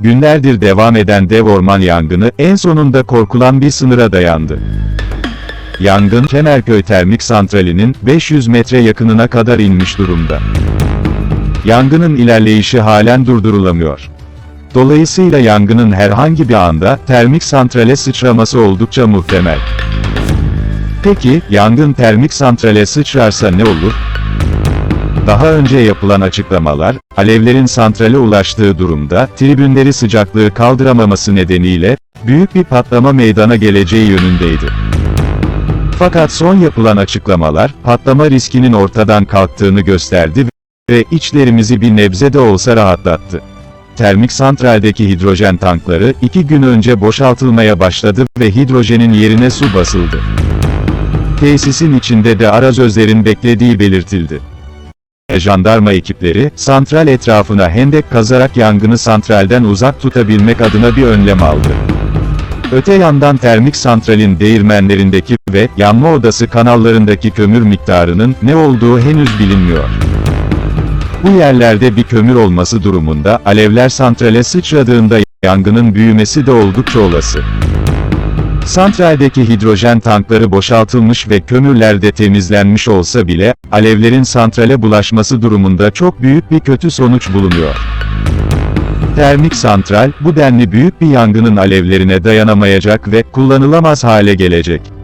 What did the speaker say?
Günlerdir devam eden dev orman yangını, en sonunda korkulan bir sınıra dayandı. Yangın, Kemerköy Termik Santrali'nin, 500 metre yakınına kadar inmiş durumda. Yangının ilerleyişi halen durdurulamıyor. Dolayısıyla yangının herhangi bir anda, termik santrale sıçraması oldukça muhtemel. Peki, yangın termik santrale sıçrarsa ne olur? Daha önce yapılan açıklamalar, alevlerin santrale ulaştığı durumda, tribünleri sıcaklığı kaldıramaması nedeniyle, büyük bir patlama meydana geleceği yönündeydi. Fakat son yapılan açıklamalar, patlama riskinin ortadan kalktığını gösterdi ve içlerimizi bir nebze de olsa rahatlattı. Termik santraldeki hidrojen tankları, iki gün önce boşaltılmaya başladı ve hidrojenin yerine su basıldı. Tesisin içinde de arazözlerin beklediği belirtildi. Jandarma ekipleri, santral etrafına hendek kazarak yangını santralden uzak tutabilmek adına bir önlem aldı. Öte yandan termik santralin değirmenlerindeki ve yanma odası kanallarındaki kömür miktarının ne olduğu henüz bilinmiyor. Bu yerlerde bir kömür olması durumunda alevler santrale sıçradığında yangının büyümesi de oldukça olası. Santraldeki hidrojen tankları boşaltılmış ve kömürler de temizlenmiş olsa bile, alevlerin santrale bulaşması durumunda çok büyük bir kötü sonuç bulunuyor. Termik santral, bu denli büyük bir yangının alevlerine dayanamayacak ve kullanılamaz hale gelecek.